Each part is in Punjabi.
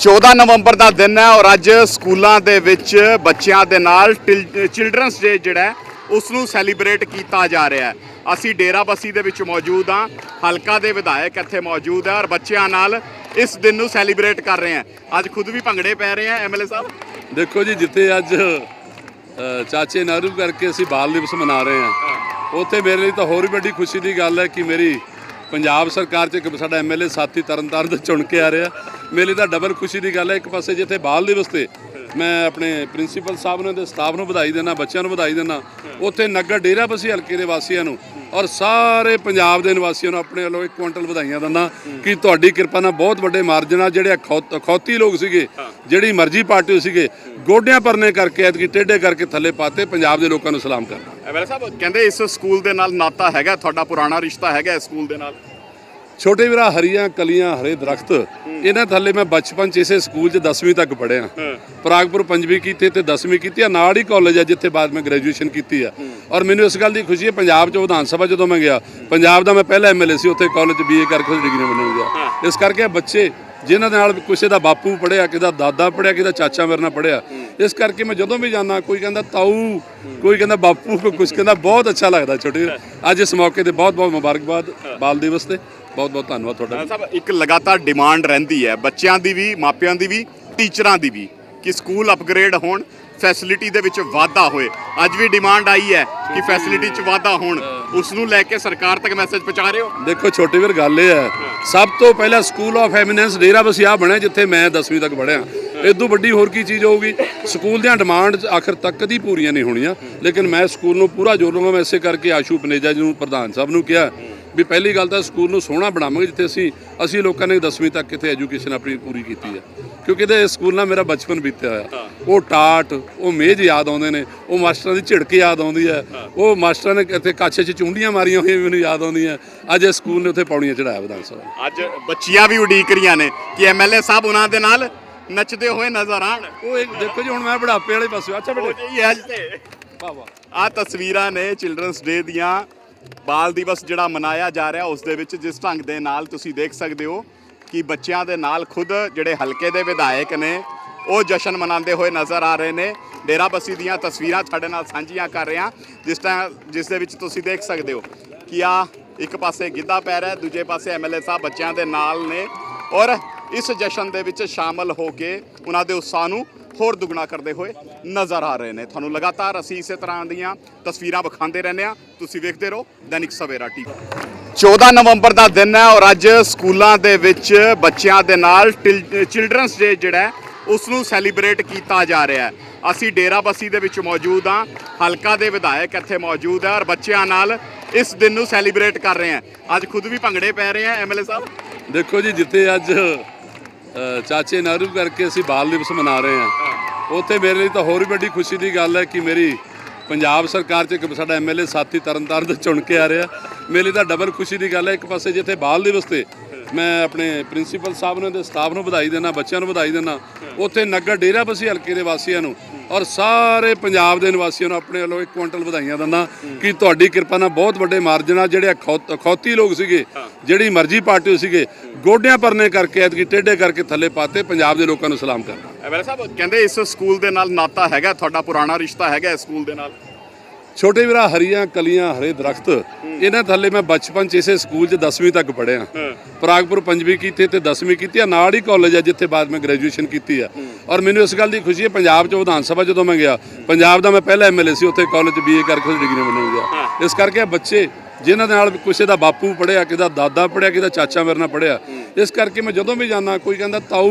14 ਨਵੰਬਰ ਦਾ ਦਿਨ ਹੈ ਔਰ ਅੱਜ ਸਕੂਲਾਂ ਦੇ ਵਿੱਚ ਬੱਚਿਆਂ ਦੇ ਨਾਲ ਚਿਲਡਰਨਸ ਡੇ ਜਿਹੜਾ ਹੈ, ਉਸ ਨੂੰ ਸੈਲੀਬ੍ਰੇਟ ਕੀਤਾ ਜਾ ਰਿਹਾ ਹੈ। ਅਸੀਂ ਡੇਰਾ ਬੱਸੀ ਦੇ ਵਿੱਚ ਮੌਜੂਦ ਹਾਂ ਹਲਕਾ ਦੇ ਵਿਧਾਇਕ ਇੱਥੇ ਮੌਜੂਦ ਹੈ ਔਰ ਬੱਚਿਆਂ ਨਾਲ ਇਸ ਦਿਨ ਨੂੰ ਸੈਲੀਬ੍ਰੇਟ ਕਰ ਰਹੇ ਹਾਂ। ਅੱਜ ਖੁਦ ਵੀ ਭੰਗੜੇ ਪੈ ਰਹੇ ਆ ਐਮਐਲਏ ਸਾਹਿਬ। ਦੇਖੋ ਜੀ ਜਿੱਥੇ ਅੱਜ ਚਾਚੇ ਨਹਿਰੂ ਕਰਕੇ ਅਸੀਂ ਬਾਲ ਦਿਵਸ ਮਨਾ ਰਹੇ ਹਾਂ ਉੱਥੇ ਮੇਰੇ ਲਈ ਤਾਂ ਹੋਰ ਵੀ ਵੱਡੀ ਖੁਸ਼ੀ ਦੀ ਗੱਲ ਹੈ ਕਿ ਮੇਰੀ ਪੰਜਾਬ ਸਰਕਾਰ 'ਚ ਇੱਕ ਸਾਡਾ ਐਮਐਲਏ ਸਾਥੀ ਤਰਨਤਾਰਨ ਤੋਂ ਚੁਣ ਕੇ ਆ ਰਿਹਾ। ਮੇਰੇ ਲਈ ਤਾਂ ਡਬਲ ਖੁਸ਼ੀ ਦੀ ਗੱਲ ਹੈ। ਇੱਕ ਪਾਸੇ ਜਿੱਥੇ ਬਾਲ ਦਿਵਸ ਤੇ ਮੈਂ ਆਪਣੇ ਪ੍ਰਿੰਸੀਪਲ ਸਾਹਿਬ ਨੂੰ ਤੇ ਸਟਾਫ ਨੂੰ ਵਧਾਈ ਦਿੰਦਾ, ਬੱਚਿਆਂ ਨੂੰ ਵਧਾਈ ਦਿੰਦਾ। ਉੱਥੇ ਨਗਰ ਡੇਰਾ ਬਸੀ ਹਲਕੇ ਦੇ ਵਾਸੀਆਂ ਨੂੰ ਔਰ ਸਾਰੇ ਪੰਜਾਬ ਦੇ ਨਿਵਾਸੀਆਂ ਨੂੰ ਆਪਣੇ ਵੱਲੋਂ ਇੱਕ ਕੁਇੰਟਲ ਵਧਾਈਆਂ ਦਿੰਦਾ ਕਿ ਤੁਹਾਡੀ ਕਿਰਪਾ ਨਾਲ ਬਹੁਤ ਵੱਡੇ ਮਾਰਜਨ ਆ ਜਿਹੜੇ ਅਖੌ- ਅਖੌਤੀ ਲੋਕ ਸੀਗੇ ਜਿਹੜੀ ਮਰਜ਼ੀ ਪਾਰਟੀ ਸੀਗੇ ਗੋਡਿਆਂ ਪਰਨੇ ਕਰਕੇ ਐਤਕੀ ਟੇਢੇ ਕਰਕੇ ਥੱਲੇ ਪਾਤੇ ਪੰਜਾਬ ਦੇ ਲੋਕਾਂ ਨੂੰ ਸਲਾਮ ਕਰਦਾ ਐਮਐਲਏ ਸਾਹਿਬ ਕਹਿੰਦੇ ਇਸ ਸਕੂਲ ਦੇ ਨਾਲ ਨਾਤਾ ਹੈਗਾ ਤੁਹਾਡਾ ਪੁਰਾਣਾ ਰਿਸ਼ਤਾ ਹੈਗਾ ਇਸ ਸਕੂਲ ਦੇ ਨਾਲ? ਛੋਟੇ ਵੀਰਾ ਹਰੀਆਂ ਕਲੀਆਂ ਹਰੇ ਦਰਖਤ ਇਹਨਾਂ ਥੱਲੇ ਮੈਂ ਬਚਪਨ ਚ ਇਸੇ ਸਕੂਲ ਚ 10ਵੀਂ ਤੱਕ ਪੜ੍ਹਿਆ। ਪ੍ਰਾਗਪੁਰ ਪੰਜਵੀਂ ਕੀਤੀ ਤੇ 10ਵੀਂ ਕੀਤੀ ਆ ਨਾਲ ਹੀ ਕਾਲਜ ਆ ਜਿੱਥੇ ਬਾਅਦ ਮੈਂ ਗ੍ਰੈਜੂਏਸ਼ਨ ਕੀਤੀ ਆ। ਔਰ ਮੈਨੂੰ ਇਸ ਗੱਲ ਦੀ ਖੁਸ਼ੀ ਹੈ ਪੰਜਾਬ ਚ ਵਿਧਾਨ ਸਭਾ ਜਦੋਂ ਮੈਂ ਗਿਆ ਪੰਜਾਬ ਦਾ ਮੈਂ ਪਹਿਲਾ ਐਮਐਲਏ ਸੀ ਉੱਥੇ ਕਾਲਜ ਬੀਏ ਕਰਕੇ ਡਿਗਰੀ ਬਣਨ ਗਿਆ। ਇਸ ਕਰਕੇ ਬੱਚੇ ਜਿਨ੍ਹਾਂ ਦੇ ਨਾਲ ਕਿਸੇ ਦਾ ਬਾਪੂ ਪੜਿਆ ਕਿਸੇ ਦਾ ਦਾਦਾ ਪੜਿਆ ਕਿਸੇ ਦਾ ਚਾਚਾ ਮੇਰੇ ਨਾਲ ਪੜਿਆ ਇਸ ਕਰਕੇ ਮੈਂ ਜਦੋਂ ਵੀ ਜਾਂਦਾ ਕੋਈ ਕਹਿੰਦਾ ਤਾਊ ਕੋਈ ਕਹਿੰਦਾ ਬਾਪੂ ਕੋਈ ਕੁਝ ਕਹਿੰਦਾ ਬਹੁਤ ਅੱਛਾ ਲੱਗਦਾ ਛੋਟੇ। ਅੱਜ ਇਸ ਮੌਕੇ ਤੇ ਬਹੁਤ ਬਹੁਤ ਮੁਬਾਰਕਬਾਦ ਬਾਲ ਦਿਵਸ ਤੇ। ਬਹੁਤ ਬਹੁਤ ਧੰਨਵਾਦ ਤੁਹਾਡਾ ਸਾਹਿਬ ਇੱਕ ਲਗਾਤਾਰ ਡਿਮਾਂਡ ਰਹਿੰਦੀ ਹੈ ਬੱਚਿਆਂ ਦੀ ਵੀ ਮਾਪਿਆਂ ਦੀ ਵੀ ਟੀਚਰਾਂ ਦੀ ਵੀ ਕਿ ਸਕੂਲ ਅਪਗ੍ਰੇਡ ਹੋਣ। ਫੈਸਿਲਿਟੀ ਦੇ ਵਿੱਚ ਵਾਧਾ ਹੋਏ। ਅੱਜ ਵੀ ਡਿਮਾਂਡ ਆਈ ਹੈ ਕਿ ਫੈਸਿਲਿਟੀ 'ਚ ਵਾਧਾ ਹੋਣ। ਉਸ ਨੂੰ ਲੈ ਕੇ ਸਰਕਾਰ ਤੱਕ ਮੈਸੇਜ ਪਹੁੰਚਾ ਰਹੇ ਹੋ? ਦੇਖੋ ਛੋਟੇ ਵੀਰ ਗੱਲ ਇਹ ਹੈ। ਸਭ ਤੋਂ ਪਹਿਲਾਂ school of eminence Dera Bassi ਬਣਿਆ ਜਿੱਥੇ ਮੈਂ 10ਵੀਂ ਤੱਕ ਪੜ੍ਹਿਆ। ਇਦੋਂ ਵੱਡੀ ਹੋਰ ਕੀ ਚੀਜ਼ ਹੋਊਗੀ? ਸਕੂਲ ਦੀਆਂ ਡਿਮਾਂਡ ਆਖਰ ਤੱਕ ਕਦੀ ਪੂਰੀਆਂ ਨਹੀਂ ਹੋਣੀਆਂ। ਲੇਕਿਨ ਮੈਂ ਸਕੂਲ ਨੂੰ ਪੂਰਾ ਜ਼ੋਰ ਲਾਉਂਗਾ ਮੈਂ ਇਸੇ ਕਰਕੇ ਆਸ਼ੂ ਪਨੇਜਾ ਜੀ ਨੂੰ ਪ੍ਰਧਾਨ ਸਾਹਿਬ ਨੂੰ ਕਿਹਾ ਵੀ ਪਹਿਲੀ ਗੱਲ ਤਾਂ ਸਕੂਲ ਨੂੰ ਸੋਹਣਾ ਬਣਾਵਾਂਗੇ ਜਿੱਥੇ ਅਸੀਂ ਅਸੀਂ ਲੋਕਾਂ ਨੇ 10ਵੀਂ ਤੱਕ ਕਿਤੇ ਐਜੂਕੇਸ਼ਨ ਆਪਣੀ ਪੂਰੀ ਕੀਤੀ ਹੈ। ਕਿਉਂਕਿ ਇਹਦੇ ਸਕੂਲ ਨਾਲ ਮੇਰਾ ਬਚਪਨ ਬੀਤਿਆ ਹੋਇਆ। ਉਹ ਟਾਟ ਉਹ ਮੇਜ਼ ਯਾਦ ਆਉਂਦੇ ਨੇ ਉਹ ਮਾਸਟਰਾਂ ਦੀ ਝਿੜਕ ਯਾਦ ਆਉਂਦੀ ਹੈ। ਉਹ ਮਾਸਟਰਾਂ ਨੇ ਇੱਥੇ ਕਾਛੇ 'ਚ ਚੁੰਡੀਆਂ ਮਾਰੀਆਂ ਹੋਈਆਂ ਮੈਨੂੰ ਯਾਦ ਆਉਂਦੀਆਂ। ਅੱਜ ਇਹ ਸਕੂਲ ਨੇ ਉੱਥੇ ਪੌੜੀਆਂ ਚੜਾਇਆ ਵਿਧਾਨ ਸਭਾ। ਅੱਜ ਬੱਚੀਆਂ ਵੀ ਉਡੀਕ ਰਹੀਆਂ ਨੇ ਕਿ ਐਮਐਲਏ ਸਾਹਿਬ ਉਹਨਾਂ ਦੇ ਨਾਲ ਨੱਚਦੇ ਹੋਏ ਨਜ਼ਰ ਆਣ ਉਹ ਇੱਕ ਦੇਖੋ ਜੀ ਹੁਣ ਮੈਂ ਬੁਢਾਪੇ ਵਾਲੇ ਪਾਸੇ ਅੱਛਾ ਬੇਟੇ। ਜਿਹੀ ਹੈ ਅੱਜ ਤੇ ਵਾਹ ਵਾਹ। ਆ ਤਸਵੀਰਾਂ ਨੇ ਚਿਲਡਰਨਸ ਡੇ ਦੀਆਂ। ਬਾਲ ਦਿਵਸ ਜਿਹੜਾ ਮਨਾਇਆ ਜਾ ਰਿਹਾ ਉਸ ਦੇ ਵਿੱਚ ਜਿਸ ਢੰਗ ਦੇ ਨਾਲ ਤੁਸੀਂ ਦੇਖ ਸਕਦੇ ਹੋ ਕਿ ਬੱਚਿਆਂ ਦੇ ਨਾਲ ਖੁਦ ਜਿਹੜੇ ਹਲਕੇ ਦੇ ਵਿਧਾਇਕ ਨੇ ਉਹ ਜਸ਼ਨ ਮਨਾਉਂਦੇ ਹੋਏ ਨਜ਼ਰ ਆ ਰਹੇ ਨੇ। ਡੇਰਾ ਬੱਸੀ ਦੀਆਂ ਤਸਵੀਰਾਂ ਤੁਹਾਡੇ ਨਾਲ ਸਾਂਝੀਆਂ ਕਰ ਰਿਹਾ। ਜਿਸ ਟਾਈਮ ਜਿਸ ਦੇ ਵਿੱਚ ਤੁਸੀਂ ਦੇਖ ਸਕਦੇ ਹੋ ਕਿ ਆ ਇੱਕ ਪਾਸੇ ਗਿੱਧਾ ਪੈ ਰਿਹਾ ਹੈ, ਦੂਜੇ ਪਾਸੇ ਐਮਐਲਏ ਸਾਹਿਬ ਬੱਚਿਆਂ ਦੇ ਨਾਲ ਨੇ। ਔਰ ਇਸ ਜਸ਼ਨ ਦੇ ਵਿੱਚ ਸ਼ਾਮਲ ਹੋ ਕੇ ਉਹਨਾਂ ਦੇ ਉਤਸ਼ਾਹ ਨੂੰ ਹੋਰ ਦੁੱਗਣਾ ਕਰਦੇ ਹੋਏ ਨਜ਼ਰ ਆ ਰਹੇ ਨੇ। ਤੁਹਾਨੂੰ ਲਗਾਤਾਰ ਅਸੀਂ ਇਸੇ ਤਰ੍ਹਾਂ ਦੀਆਂ ਤਸਵੀਰਾਂ ਵਿਖਾਉਂਦੇ ਰਹਿੰਦੇ ਆ ਤੁਸੀਂ ਵੇਖਦੇ ਰਹੋ ਦੈਨਿਕ ਸਵੇਰਾ ਟੀਵੀ। 14 ਨਵੰਬਰ ਦਾ ਦਿਨ ਹੈ ਔਰ ਅੱਜ ਸਕੂਲਾਂ ਦੇ ਵਿੱਚ ਬੱਚਿਆਂ ਦੇ ਨਾਲ ਚਿਲਡਰਨਸ ਡੇ ਜਿਹੜਾ ਉਸ ਨੂੰ ਸੈਲੀਬ੍ਰੇਟ ਕੀਤਾ ਜਾ ਰਿਹਾ ਹੈ। ਅਸੀਂ ਡੇਰਾ ਬੱਸੀ ਦੇ ਵਿੱਚ ਮੌਜੂਦ ਹਾਂ। ਹਲਕਾ ਦੇ ਵਿਧਾਇਕ ਇੱਥੇ ਮੌਜੂਦ ਹੈ ਔਰ ਬੱਚਿਆਂ ਨਾਲ ਇਸ ਦਿਨ ਨੂੰ ਸੈਲੀਬ੍ਰੇਟ ਕਰ ਰਹੇ ਹਾਂ। ਅੱਜ ਖੁਦ ਵੀ ਭੰਗੜੇ ਪੈ ਰਹੇ ਆ ਐਮਐਲਏ ਸਾਹਿਬ। ਦੇਖੋ ਜੀ ਜਿੱਥੇ ਅੱਜ ਚਾਚੇ ਨਹਿਰੂ ਕਰਕੇ ਅਸੀਂ ਬਾਲ ਦਿਵਸ ਮਨਾ ਰਹੇ ਹਾਂ। ਉੱਥੇ ਮੇਰੇ ਲਈ ਤਾਂ ਹੋਰ ਵੀ ਵੱਡੀ ਖੁਸ਼ੀ ਦੀ ਗੱਲ ਹੈ ਕਿ ਮੇਰੀ ਪੰਜਾਬ ਸਰਕਾਰ 'ਚ ਇੱਕ ਸਾਡਾ ਐਮਐਲਏ ਸਾਥੀ ਤਰਨਤਾਰਨ ਤੋਂ ਚੁਣ ਕੇ ਆ ਰਿਹਾ। ਮੇਰੇ ਲਈ ਤਾਂ ਡਬਲ ਖੁਸ਼ੀ ਦੀ ਗੱਲ ਹੈ। ਇੱਕ ਪਾਸੇ ਜਿੱਥੇ ਬਾਲ ਦਿਵਸ ਤੇ ਮੈਂ ਆਪਣੇ ਪ੍ਰਿੰਸੀਪਲ ਸਾਹਿਬ ਨੂੰ ਤੇ ਸਟਾਫ ਨੂੰ ਵਧਾਈ ਦਿੰਦਾ, ਬੱਚਿਆਂ ਨੂੰ ਵਧਾਈ ਦਿੰਦਾ। ਉੱਥੇ ਨਗਰ ਡੇਰਾ ਬਸੀ ਹਲਕੇ ਦੇ ਵਾਸੀਆਂ ਨੂੰ ਔਰ ਸਾਰੇ ਪੰਜਾਬ ਦੇ ਨਿਵਾਸੀਆਂ ਨੂੰ ਆਪਣੇ ਵੱਲੋਂ ਇੱਕ ਕੁਇੰਟਲ ਵਧਾਈਆਂ ਦਿੰਦਾ ਕਿ ਤੁਹਾਡੀ ਕਿਰਪਾ ਨਾਲ ਬਹੁਤ ਵੱਡੇ ਮਾਰਜਨ ਨਾਲ ਜਿਹੜੇ ਅਖੌ- ਅਖੌਤੀ ਲੋਕ ਸੀਗੇ, ਜਿਹੜੀ ਮਰਜ਼ੀ ਪਾਰਟੀ ਸੀਗੇ, ਗੋਡਿਆਂ ਪਰਨੇ ਕਰਕੇ, ਐਤਕੀ ਟੇਢੇ ਕਰਕੇ ਥੱਲੇ ਪਾਤੇ, ਪੰਜਾਬ ਦੇ ਲੋਕਾਂ ਨੂੰ ਸਲਾਮ ਕਰਦਾ। ਐਮਐਲਏ ਸਾਹਿਬ, ਕਹਿੰਦੇ ਇਸ ਸਕੂਲ ਦੇ ਨਾਲ ਨਾਤਾ ਹੈਗਾ, ਤੁਹਾਡਾ ਪੁਰਾਣਾ ਰਿਸ਼ਤਾ ਹੈਗਾ ਇਸ ਸਕੂਲ ਦੇ ਨਾਲ? ਛੋਟੇ ਵੀਰਾ ਹਰੀਆਂ ਕਲੀਆਂ ਹਰੇ ਦਰਖਤ ਇਹਨਾਂ ਥੱਲੇ ਮੈਂ ਬਚਪਨ ਚ ਇਸੇ ਸਕੂਲ ਚ 10ਵੀਂ ਤੱਕ ਪੜ੍ਹਿਆ। ਪ੍ਰਾਗਪੁਰ ਪੰਜਵੀਂ ਕੀਤੀ ਤੇ 10ਵੀਂ ਕੀਤੀ ਆ ਨਾਲ ਹੀ ਕਾਲਜ ਆ ਜਿੱਥੇ ਬਾਅਦ ਮੈਂ ਗ੍ਰੈਜੂਏਸ਼ਨ ਕੀਤੀ ਆ। ਔਰ ਮੈਨੂੰ ਇਸ ਗੱਲ ਦੀ ਖੁਸ਼ੀ ਹੈ ਪੰਜਾਬ ਚ ਵਿਧਾਨ ਸਭਾ ਜਦੋਂ ਮੈਂ ਗਿਆ ਪੰਜਾਬ ਦਾ ਮੈਂ ਪਹਿਲਾ ਐਮਐਲਏ ਸੀ ਉੱਥੇ ਕਾਲਜ ਬੀਏ ਕਰਕੇ ਡਿਗਰੀ ਬਣਨ ਗਿਆ। ਇਸ ਕਰਕੇ ਬੱਚੇ ਜਿਨ੍ਹਾਂ ਦੇ ਨਾਲ ਕਿਸੇ ਦਾ ਬਾਪੂ ਪੜਿਆ ਕਿਸੇ ਦਾ ਦਾਦਾ ਪੜਿਆ ਕਿਸੇ ਦਾ ਚਾਚਾ ਮੇਰੇ ਨਾਲ ਪੜਿਆ ਇਸ ਕਰਕੇ ਮੈਂ ਜਦੋਂ ਵੀ ਜਾਂਦਾ ਕੋਈ ਕਹਿੰਦਾ ਤਾਊ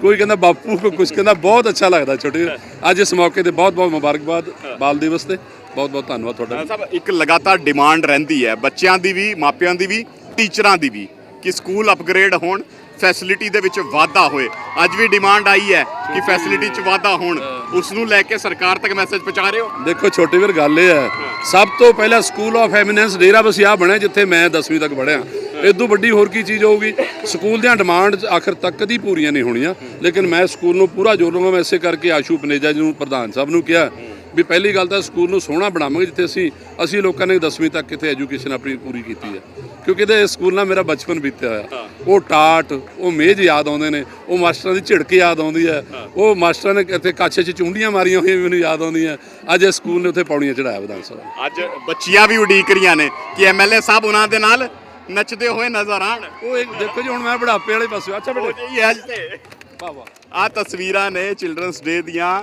ਕੋਈ ਕਹਿੰਦਾ ਬਾਪੂ ਕੋਈ ਕੁਝ ਕਹਿੰਦਾ ਬਹੁਤ ਅੱਛਾ ਲੱਗਦਾ ਛੋਟੇ। ਅੱਜ ਇਸ ਮੌਕੇ ਤੇ ਬਹੁਤ ਬਹੁਤ ਮੁਬਾਰਕਬਾਦ ਬਾਲ ਦਿਵਸ ਤੇ। ਬਹੁਤ ਬਹੁਤ ਧੰਨਵਾਦ ਤੁਹਾਡਾ ਸਾਹਿਬ ਇੱਕ ਲਗਾਤਾਰ ਡਿਮਾਂਡ ਰਹਿੰਦੀ ਹੈ ਬੱਚਿਆਂ ਦੀ ਵੀ ਮਾਪਿਆਂ ਦੀ ਵੀ ਟੀਚਰਾਂ ਦੀ ਵੀ ਕਿ ਸਕੂਲ ਅਪਗ੍ਰੇਡ ਹੋਣ ਫੈਸਿਲਿਟੀ ਦੇ ਵਿੱਚ ਵਾਧਾ ਹੋਏ। ਅੱਜ ਵੀ ਡਿਮਾਂਡ ਆਈ ਹੈ ਕਿ ਫੈਸਿਲਿਟੀ 'ਚ ਵਾਧਾ ਹੋਣ। ਉਸ ਨੂੰ ਲੈ ਕੇ ਸਰਕਾਰ ਤੱਕ ਮੈਸੇਜ ਪਹੁੰਚਾ ਰਹੇ ਹੋ? ਦੇਖੋ ਛੋਟੇ ਵੀਰ ਗੱਲ ਇਹ ਹੈ ਸਭ ਤੋਂ ਪਹਿਲਾਂ school of eminence Dera Bassi ਬਣਿਆ ਜਿੱਥੇ ਮੈਂ 10ਵੀਂ ਤੱਕ ਪੜ੍ਹਿਆ। ਇਦੋਂ ਵੱਡੀ ਹੋਰ ਕੀ ਚੀਜ਼ ਹੋਊਗੀ? ਸਕੂਲ ਦੀਆਂ ਡਿਮਾਂਡ ਆਖਰ ਤੱਕ ਕਦੀ ਪੂਰੀਆਂ ਨਹੀਂ ਹੋਣੀਆਂ। ਲੇਕਿਨ ਮੈਂ ਸਕੂਲ ਨੂੰ ਪੂਰਾ ਜ਼ੋਰ ਲਾਉਂਗਾ ਮੈਂ ਇਸੇ ਕਰਕੇ ਆਸ਼ੂ ਪਨੇਜਾ ਜੀ ਨੂੰ ਪ੍ਰਧਾਨ ਸਾਹਿਬ ਨੂੰ ਕਿਹਾ। ਵੀ ਪਹਿਲੀ ਗੱਲ ਤਾਂ ਸਕੂਲ ਨੂੰ ਸੋਹਣਾ ਬਣਾਵਾਂਗੇ ਜਿੱਥੇ ਅਸੀਂ ਅਸੀਂ ਲੋਕਾਂ ਨੇ 10ਵੀਂ ਤੱਕ ਕਿਤੇ ਐਜੂਕੇਸ਼ਨ ਆਪਣੀ ਪੂਰੀ ਕੀਤੀ ਹੈ। ਕਿਉਂਕਿ ਇਹਦੇ ਸਕੂਲ ਨਾਲ ਮੇਰਾ ਬਚਪਨ ਬੀਤਿਆ ਹੋਇਆ। ਉਹ ਟਾਟ ਉਹ ਮੇਜ਼ ਯਾਦ ਆਉਂਦੇ ਨੇ ਉਹ ਮਾਸਟਰਾਂ ਦੀ ਝਿੜਕ ਯਾਦ ਆਉਂਦੀ ਹੈ। ਉਹ ਮਾਸਟਰਾਂ ਨੇ ਇੱਥੇ ਕਾਛੇ 'ਚ ਚੁੰਡੀਆਂ ਮਾਰੀਆਂ ਹੋਈਆਂ ਮੈਨੂੰ ਯਾਦ ਆਉਂਦੀਆਂ। ਅੱਜ ਇਹ ਸਕੂਲ ਨੇ ਉੱਥੇ ਪੌੜੀਆਂ ਚੜਾਇਆ ਵਿਧਾਨ ਸਭਾ। ਅੱਜ ਬੱਚੀਆਂ ਵੀ ਉਡੀਕ ਰਹੀਆਂ ਨੇ ਕਿ ਐਮਐਲਏ ਸਾਹਿਬ ਉਹਨਾਂ ਦੇ ਨਾਲ ਨੱਚਦੇ ਹੋਏ ਨਜ਼ਰ ਆਣ ਉਹ ਦੇਖੋ ਜੀ ਹੁਣ ਮੈਂ ਬੁਢਾਪੇ ਵਾਲੇ ਪਾਸੇ। ਅੱਛਾ ਉਹ ਬੇਟੇ ਜੀ ਅੱਜ ਤੇ ਵਾਹ ਵਾਹ। ਆ ਤਸਵੀਰਾਂ ਨੇ ਚਿਲਡਰਨਸ ਡੇ ਦੀਆਂ।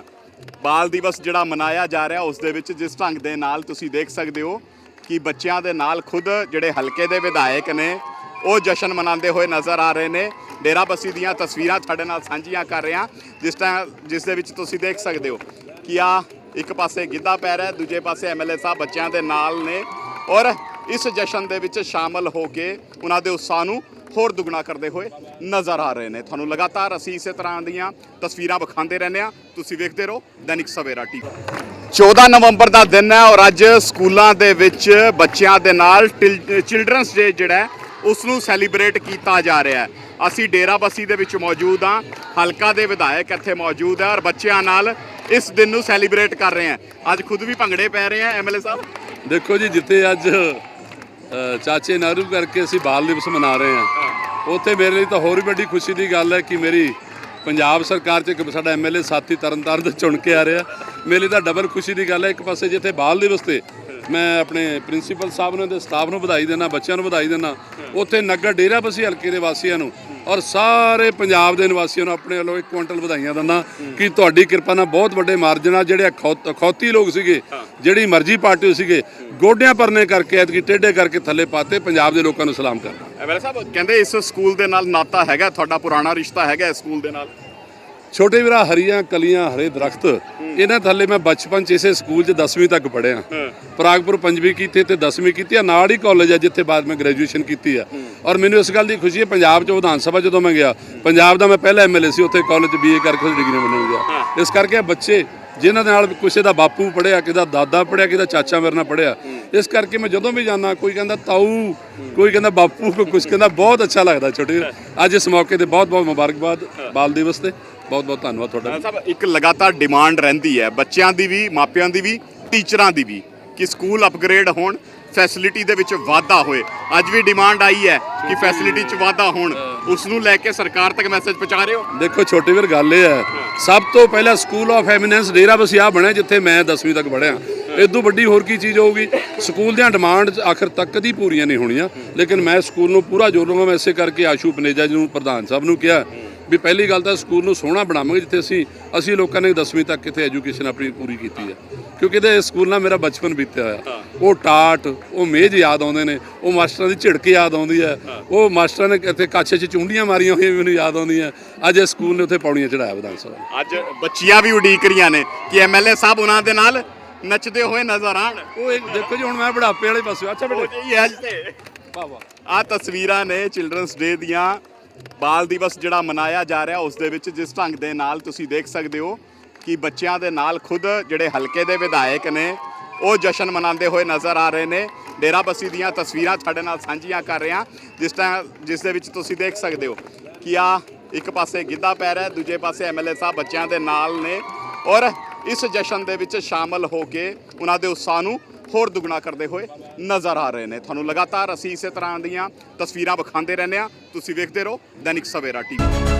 ਬਾਲ ਦਿਵਸ ਜਿਹੜਾ ਮਨਾਇਆ ਜਾ ਰਿਹਾ, ਉਸ ਦੇ ਵਿੱਚ ਜਿਸ ਢੰਗ ਦੇ ਨਾਲ ਤੁਸੀਂ ਦੇਖ ਸਕਦੇ ਹੋ ਕਿ ਬੱਚਿਆਂ ਦੇ ਨਾਲ ਖੁਦ ਜਿਹੜੇ ਹਲਕੇ ਦੇ ਵਿਧਾਇਕ ਨੇ, ਉਹ ਜਸ਼ਨ ਮਨਾਉਂਦੇ ਹੋਏ ਨਜ਼ਰ ਆ ਰਹੇ ਨੇ। ਡੇਰਾ ਬੱਸੀ ਦੀਆਂ ਤਸਵੀਰਾਂ ਤੁਹਾਡੇ ਨਾਲ ਸਾਂਝੀਆਂ ਕਰ ਰਿਹਾ। ਜਿਸ ਤਾਂ ਜਿਸ ਦੇ ਵਿੱਚ ਤੁਸੀਂ ਦੇਖ ਸਕਦੇ ਹੋ ਕਿ ਆ ਇੱਕ ਪਾਸੇ ਗਿੱਧਾ ਪੈ ਰਿਹਾ, ਦੂਜੇ ਪਾਸੇ ਐਮਐਲਏ ਸਾਹਿਬ ਬੱਚਿਆਂ ਦੇ ਨਾਲ ਨੇ ਔਰ ਇਸ ਜਸ਼ਨ ਦੇ ਵਿੱਚ ਸ਼ਾਮਲ ਹੋ ਕੇ ਉਹਨਾਂ ਦੇ ਉਤਸ਼ਾਹ ਨੂੰ ਹੋਰ ਦੁੱਗਣਾ ਕਰਦੇ ਹੋਏ ਨਜ਼ਰ ਆ ਰਹੇ ਨੇ। ਤੁਹਾਨੂੰ ਲਗਾਤਾਰ ਅਸੀਂ ਇਸੇ ਤਰ੍ਹਾਂ ਦੀਆਂ ਤਸਵੀਰਾਂ ਵਿਖਾਉਂਦੇ ਰਹਿੰਦੇ ਆ ਤੁਸੀਂ ਵੇਖਦੇ ਰਹੋ ਦੈਨਿਕ ਸਵੇਰਾ ਟੀਵੀ। 14 ਨਵੰਬਰ ਦਾ ਦਿਨ ਹੈ ਔਰ ਅੱਜ ਸਕੂਲਾਂ ਦੇ ਵਿੱਚ ਬੱਚਿਆਂ ਦੇ ਨਾਲ ਚਿਲਡਰਨਸ ਡੇ ਜਿਹੜਾ ਹੈ, ਉਸ ਨੂੰ ਸੈਲੀਬ੍ਰੇਟ ਕੀਤਾ ਜਾ ਰਿਹਾ ਹੈ। ਅਸੀਂ ਡੇਰਾ ਬੱਸੀ ਦੇ ਵਿੱਚ ਮੌਜੂਦ ਹਾਂ। ਹਲਕਾ ਦੇ ਵਿਧਾਇਕ ਇੱਥੇ ਮੌਜੂਦ ਹੈ ਔਰ ਬੱਚਿਆਂ ਨਾਲ ਇਸ ਦਿਨ ਨੂੰ ਸੈਲੀਬ੍ਰੇਟ ਕਰ ਰਹੇ ਹਾਂ। ਅੱਜ ਖੁਦ ਵੀ ਭੰਗੜੇ ਪੈ ਰਹੇ ਆ ਐਮਐਲਏ ਸਾਹਿਬ। ਦੇਖੋ ਜੀ ਜਿੱਥੇ ਅੱਜ ਚਾਚੇ ਨਾਰੂ ਕਰਕੇ ਅਸੀਂ ਬਾਲ ਦਿਵਸ ਮਨਾ ਰਹੇ ਹਾਂ। ਉੱਥੇ ਮੇਰੇ ਲਈ ਤਾਂ ਹੋਰ ਵੀ ਵੱਡੀ ਖੁਸ਼ੀ ਦੀ ਗੱਲ ਹੈ ਕਿ ਮੇਰੀ ਪੰਜਾਬ ਸਰਕਾਰ 'ਚ ਇੱਕ ਸਾਡਾ ਐਮਐਲਏ ਸਾਥੀ ਤਰਨਤਾਰਨ ਤੋਂ ਚੁਣ ਕੇ ਆ ਰਿਹਾ। ਮੇਰੇ ਲਈ ਤਾਂ ਡਬਲ ਖੁਸ਼ੀ ਦੀ ਗੱਲ ਹੈ, ਇੱਕ ਪਾਸੇ ਜਿੱਥੇ ਬਾਲ ਦਿਵਸ ਤੇ ਮੈਂ ਆਪਣੇ ਪ੍ਰਿੰਸੀਪਲ ਸਾਹਿਬ ਨੂੰ ਤੇ ਸਟਾਫ ਨੂੰ ਵਧਾਈ ਦਿੰਦਾ, ਬੱਚਿਆਂ ਨੂੰ ਵਧਾਈ ਦਿੰਦਾ, ਉੱਥੇ ਨਗਰ ਡੇਰਾ ਬਸੀ ਹਲਕੇ ਦੇ ਵਾਸੀਆਂ ਨੂੰ ਔਰ ਸਾਰੇ ਪੰਜਾਬ ਦੇ ਨਿਵਾਸੀਆਂ ਨੂੰ ਆਪਣੇ ਵੱਲੋਂ ਇੱਕ ਕੁਇੰਟਲ ਵਧਾਈਆਂ ਦਿੰਦਾ ਕਿ ਤੁਹਾਡੀ ਕਿਰਪਾ ਨਾਲ ਬਹੁਤ ਵੱਡੇ ਮਾਰਜਨ ਨਾਲ ਜਿਹੜੇ ਅਖੌਤੀ ਲੋਕ ਸੀਗੇ ਜਿਹੜੀ ਮਰਜ਼ੀ ਪਾਰਟੀ ਸੀਗੇ ਗੋਡਿਆਂ ਪਰਨੇ ਕਰਕੇ ਐਤਕੀ ਟੇਢੇ ਕਰਕੇ ਥੱਲੇ ਪਾਤੇ ਪੰਜਾਬ ਦੇ ਲੋਕਾਂ ਨੂੰ ਸਲਾਮ ਕਰਦਾ। ਐਮਐਲਏ ਸਾਹਿਬ ਕਹਿੰਦੇ ਇਸ ਸਕੂਲ ਦੇ ਨਾਲ ਨਾਤਾ ਹੈਗਾ ਤੁਹਾਡਾ ਪੁਰਾਣਾ ਰਿਸ਼ਤਾ ਹੈਗਾ ਇਸ ਸਕੂਲ ਦੇ ਨਾਲ। ਛੋਟੇ ਵੀਰਾ, ਹਰੀਆਂ ਕਲੀਆਂ, ਹਰੇ ਦਰਖਤ, ਇਹਨਾਂ ਥੱਲੇ ਮੈਂ ਬਚਪਨ ਚ ਇਸੇ ਸਕੂਲ ਚ 10ਵੀਂ ਤੱਕ ਪੜ੍ਹਿਆ। ਪ੍ਰਾਗਪੁਰ ਪੰਜਵੀਂ ਕੀਤੀ ਤੇ 10ਵੀਂ ਕੀਤੀ ਆ, ਨਾਲ ਹੀ ਕਾਲਜ ਆ ਜਿੱਥੇ ਬਾਅਦ ਮੈਂ ਗ੍ਰੈਜੂਏਸ਼ਨ ਕੀਤੀ ਆ। ਔਰ ਮੈਨੂੰ ਇਸ ਗੱਲ ਦੀ ਖੁਸ਼ੀ ਹੈ, ਪੰਜਾਬ ਚ ਵਿਧਾਨ ਸਭਾ ਜਦੋਂ ਮੈਂ ਗਿਆ, ਪੰਜਾਬ ਦਾ ਮੈਂ ਪਹਿਲਾ ਐਮਐਲਏ ਸੀ, ਉੱਥੇ ਕਾਲਜ ਚ ਬੀਏ ਕਰਕੇ ਡਿਗਰੀ ਬਣਨ ਗਿਆ। ਇਸ ਕਰਕੇ ਬੱਚੇ, ਜਿਨ੍ਹਾਂ ਦੇ ਨਾਲ ਕਿਸੇ ਦਾ ਬਾਪੂ ਪੜਿਆ ਕਿਸੇ ਦਾ ਦਾਦਾ ਪੜਿਆ ਕਿਸੇ ਦਾ ਚਾਚਾ ਮੇਰੇ ਨਾਲ ਪੜਿਆ ਇਸ ਕਰਕੇ ਮੈਂ ਜਦੋਂ ਵੀ ਜਾਂਦਾ, ਕੋਈ ਕਹਿੰਦਾ ਤਾਊ, ਕੋਈ ਕਹਿੰਦਾ ਬਾਪੂ ਕੋਈ ਕੁਝ ਕਹਿੰਦਾ ਬਹੁਤ ਅੱਛਾ ਲੱਗਦਾ ਛੋਟੇ ਵੀਰ। ਅੱਜ ਇਸ ਮੌਕੇ ਤੇ ਬਹੁਤ ਬਹੁਤ ਮੁਬਾਰਕਬਾਦ, ਬਾਲ ਦਿਵਸ ਤੇ। ਬਹੁਤ ਬਹੁਤ ਧੰਨਵਾਦ ਤੁਹਾਡਾ। ਸਾਹਿਬ ਇੱਕ ਲਗਾਤਾਰ ਡਿਮਾਂਡ ਰਹਿੰਦੀ ਹੈ ਬੱਚਿਆਂ ਦੀ ਵੀ ਮਾਪਿਆਂ ਦੀ ਵੀ ਟੀਚਰਾਂ ਦੀ ਵੀ ਕਿ ਸਕੂਲ ਅਪਗ੍ਰੇਡ ਹੋਣ ਫੈਸਿਲਿਟੀ ਦੇ ਵਿੱਚ ਵਾਧਾ ਹੋਏ। ਅੱਜ ਵੀ ਡਿਮਾਂਡ ਆਈ ਹੈ ਕਿ ਫੈਸਿਲਿਟੀ 'ਚ ਵਾਧਾ ਹੋਣ। ਉਸ ਨੂੰ ਲੈ ਕੇ ਸਰਕਾਰ ਤੱਕ ਮੈਸੇਜ ਪਹੁੰਚਾ ਰਹੇ ਹੋ? ਦੇਖੋ ਛੋਟੇ ਵੀਰ ਗੱਲ ਇਹ ਹੈ ਸਭ ਤੋਂ ਪਹਿਲਾਂ school of eminence Dera Bassi ਬਣਿਆ ਜਿੱਥੇ ਮੈਂ 10ਵੀਂ ਤੱਕ ਪੜ੍ਹਿਆ। ਇਦੋਂ ਵੱਡੀ ਹੋਰ ਕੀ ਚੀਜ਼ ਹੋਊਗੀ? ਸਕੂਲ ਦੀਆਂ ਡਿਮਾਂਡ ਆਖਰ ਤੱਕ ਕਦੀ ਪੂਰੀਆਂ ਨਹੀਂ ਹੋਣੀਆਂ। ਲੇਕਿਨ ਮੈਂ ਸਕੂਲ ਨੂੰ ਪੂਰਾ ਜ਼ੋਰ ਲਵਾਂਗਾ ਮੈਂ ਇਸੇ ਕਰਕੇ ਆਸ਼ੂ ਪਨੇਜਾ ਜੀ ਨੂੰ ਪ੍ਰਧਾਨ ਸਾਹਿਬ ਨੂੰ ਕਿਹਾ ਵੀ ਪਹਿਲੀ ਗੱਲ ਤਾਂ ਸਕੂਲ ਨੂੰ ਸੋਹਣਾ ਬਣਾਵਾਂਗੇ ਜਿੱਥੇ ਅਸੀਂ ਅਸੀਂ ਲੋਕਾਂ ਨੇ 10ਵੀਂ ਤੱਕ ਕਿਤੇ ਐਜੂਕੇਸ਼ਨ ਆਪਣੀ ਪੂਰੀ ਕੀਤੀ ਹੈ ਕਿਉਂਕਿ ਇਹਦੇ ਸਕੂਲ ਨਾਲ ਮੇਰਾ ਬਚਪਨ ਬੀਤਿਆ ਹੋਇਆ। ਉਹ ਟਾਟ ਉਹ ਮੇਜ਼ ਯਾਦ ਆਉਂਦੇ ਨੇ ਉਹ ਮਾਸਟਰਾਂ ਦੀ ਝਿੜਕ ਯਾਦ ਆਉਂਦੀ ਹੈ। ਉਹ ਮਾਸਟਰਾਂ ਨੇ ਇੱਥੇ ਕਾਛੇ 'ਚ ਚੁੰਡੀਆਂ ਮਾਰੀਆਂ ਹੋਈਆਂ ਮੈਨੂੰ ਯਾਦ ਆਉਂਦੀਆਂ। ਅੱਜ ਇਹ ਸਕੂਲ ਨੇ ਉੱਥੇ ਪੌੜੀਆਂ ਚੜਾਇਆ ਵਿਧਾਨ ਸਭਾ। ਅੱਜ ਬੱਚੀਆਂ ਵੀ ਉਡੀਕ ਰਹੀਆਂ ਨੇ ਕਿ ਐਮਐਲਏ ਸਾਹਿਬ ਉਹਨਾਂ ਦੇ ਨਾਲ ਨੱਚਦੇ ਹੋਏ ਨਜ਼ਰ ਆਣ ਉਹ ਇੱਕ ਦੇਖੋ ਜੀ ਹੁਣ ਮੈਂ ਬੁਢਾਪੇ ਵਾਲੇ ਪਾਸੇ। ਅੱਛਾ ਉਹ ਬੇਟੇ ਜੀ ਅੱਜ ਤੇ। ਵਾਹ ਵਾਹ। ਆ ਤਸਵੀਰਾਂ ਨੇ ਚਿਲਡਰਨਸ ਡੇ ਦੀਆਂ। ਬਾਲ ਦਿਵਸ ਜਿਹੜਾ ਮਨਾਇਆ ਜਾ ਰਿਹਾ, ਉਸ ਦੇ ਵਿੱਚ ਜਿਸ ਢੰਗ ਦੇ ਨਾਲ ਤੁਸੀਂ ਦੇਖ ਸਕਦੇ ਹੋ ਕਿ ਬੱਚਿਆਂ ਦੇ ਨਾਲ ਖੁਦ ਜਿਹੜੇ ਹਲਕੇ ਦੇ ਵਿਧਾਇਕ ਨੇ, ਉਹ ਜਸ਼ਨ ਮਨਾਉਂਦੇ ਹੋਏ ਨਜ਼ਰ ਆ ਰਹੇ ਨੇ। ਡੇਰਾ ਬੱਸੀ ਦੀਆਂ ਤਸਵੀਰਾਂ ਤੁਹਾਡੇ ਨਾਲ ਸਾਂਝੀਆਂ ਕਰ ਰਹੇ। ਹਾਂ ਜਿਸ ਤਰ੍ਹਾਂ ਜਿਸ ਦੇ ਵਿੱਚ ਤੁਸੀਂ ਦੇਖ ਸਕਦੇ ਹੋ ਕਿ ਆ ਇੱਕ ਪਾਸੇ ਗਿੱਧਾ ਪੈ ਰਿਹਾ, ਦੂਜੇ ਪਾਸੇ ਐਮਐਲਏ ਸਾਹਿਬ ਬੱਚਿਆਂ ਦੇ ਨਾਲ ਨੇ ਔਰ ਇਸ ਜਸ਼ਨ ਦੇ ਵਿੱਚ ਸ਼ਾਮਲ ਹੋ ਕੇ ਉਹਨਾਂ ਦੇ ਉਤਸ਼ਾਹ ਨੂੰ ਹੋਰ ਦੁੱਗਣਾ ਕਰਦੇ ਹੋਏ ਨਜ਼ਰ ਆ ਰਹੇ ਨੇ। ਤੁਹਾਨੂੰ ਲਗਾਤਾਰ ਅਸੀਂ ਇਸੇ ਤਰ੍ਹਾਂ ਦੀਆਂ ਤਸਵੀਰਾਂ ਵਿਖਾਉਂਦੇ ਰਹਿੰਦੇ ਆ ਤੁਸੀਂ ਵੇਖਦੇ ਰਹੋ ਦੈਨਿਕ ਸਵੇਰਾ ਟੀਵੀ।